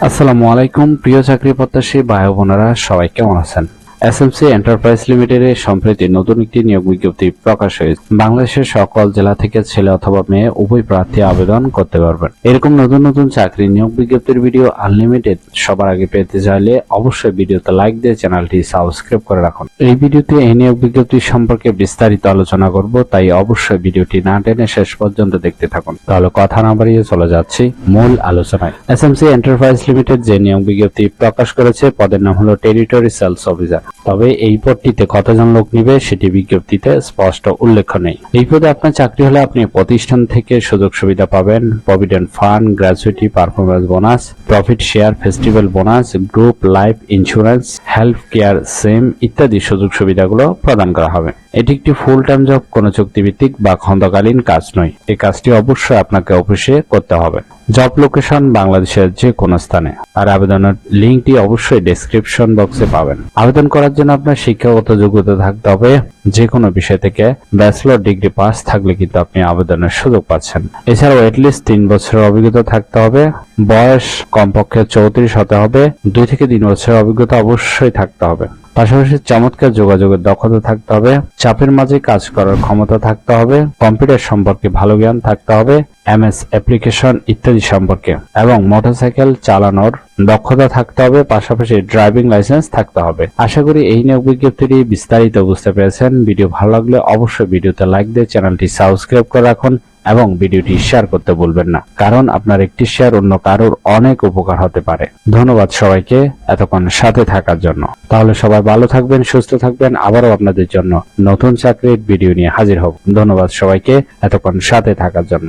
আসসালামু আলাইকুম প্রিয় চাকরি প্রত্যাশী ভাই বোনেরা সবাই কেমন আছেন? এসএমসি এন্টারপ্রাইজ লিমিটেডের সম্প্রতি নতুন একটি নিয়োগ বিজ্ঞপ্তি প্রকাশ হয়েছে। বাংলাদেশের সকল জেলা থেকে ছেলে অথবা মেয়ে উভয় প্রার্থী আবেদন করতে পারবেন। এরকম নতুন নতুন চাকরি নিয়োগ বিজ্ঞপ্তির ভিডিও আনলিমিটেড সবার আগে পেতে চাইলে অবশ্যই ভিডিওতে লাইক দিয়ে চ্যানেলটি সাবস্ক্রাইব করে রাখুন। এই ভিডিওতে এই নিয়োগ বিজ্ঞপ্তি সম্পর্কে বিস্তারিত আলোচনা করব, তাই অবশ্যই ভিডিওটি না টেনে শেষ পর্যন্ত দেখতে থাকুন। তাহলে কথা না বাড়িয়ে চলে যাচ্ছি মূল আলোচনায়। এসএমসি এন্টারপ্রাইজ লিমিটেড যে নিয়োগ বিজ্ঞপ্তি প্রকাশ করেছে, পদের নাম হলো টেরিটরি সেলস অফিসার। তবে এই পদটিতে কতজন লোক নিবে সেটি বিজ্ঞপ্তিতে স্পষ্ট উল্লেখ নেই। এই পদে আপনার চাকরি হলে আপনি প্রতিষ্ঠান থেকে সুযোগ সুবিধা পাবেন। Provident fund gratuity performance bonus profit share festival bonus group life insurance health care same ইত্যাদি সুযোগ সুবিধাগুলো প্রদান করা হবে। এটি একটি ফুল টাইম জব কোনো চুক্তিভিত্তিক বা খন্দকালীন কাজ নয়। এই কাজটি অবশ্যই আপনাকে অফিসে করতে হবে। জব লোকেশন বাংলাদেশের যে কোনো স্থানে। আর আবেদনের লিঙ্কটি অবশ্যই ডেসক্রিপশন বক্সে পাবেন। আবেদন করার জন্য আপনার শিক্ষাগত যোগ্যতা থাকতে হবে যে কোনো বিষয় থেকে ব্যাচেলর ডিগ্রি পাস থাকলে কিন্তু আপনি আবেদনের সুযোগ পাচ্ছেন। এছাড়াও এটলিস্ট তিন বছরের অভিজ্ঞতা থাকতে হবে। বয়স কমপক্ষে চৌত্রিশ হতে হবে। দুই থেকে তিন বছরের অভিজ্ঞতা অবশ্যই থাকতে হবে। পাশাপাশি চমৎকার যোগাযোগের দক্ষতা থাকতে হবে, চাপের মাঝে কাজ করার ক্ষমতা থাকতে হবে, কম্পিউটার সম্পর্কে ভালো জ্ঞান থাকতে হবে, এমএস অ্যাপ্লিকেশন ইত্যাদি সম্পর্কে, এবং মোটরসাইকেল চালানোর দক্ষতা থাকতে হবে, পাশাপাশি ড্রাইভিং লাইসেন্স থাকতে হবে। আশা করি এই নিয়োগ বিজ্ঞপ্তিটি বিস্তারিত বুঝতে পেরেছেন। ভিডিও ভালো লাগলে অবশ্যই ভিডিওতে লাইক দিয়ে চ্যানেলটি সাবস্ক্রাইব করে রাখুন। এবং ভিডিওটি শেয়ার করতে বলবেন না, কারণ আপনার একটি শেয়ার অন্য কারোর অনেক উপকার হতে পারে। ধন্যবাদ সবাইকে এতক্ষণ সাথে থাকার জন্য। তাহলে সবাই ভালো থাকবেন, সুস্থ থাকবেন, আবারও আপনাদের জন্য নতুন চাকরির ভিডিও নিয়ে হাজির হব। ধন্যবাদ সবাইকে এতক্ষণ সাথে থাকার জন্য।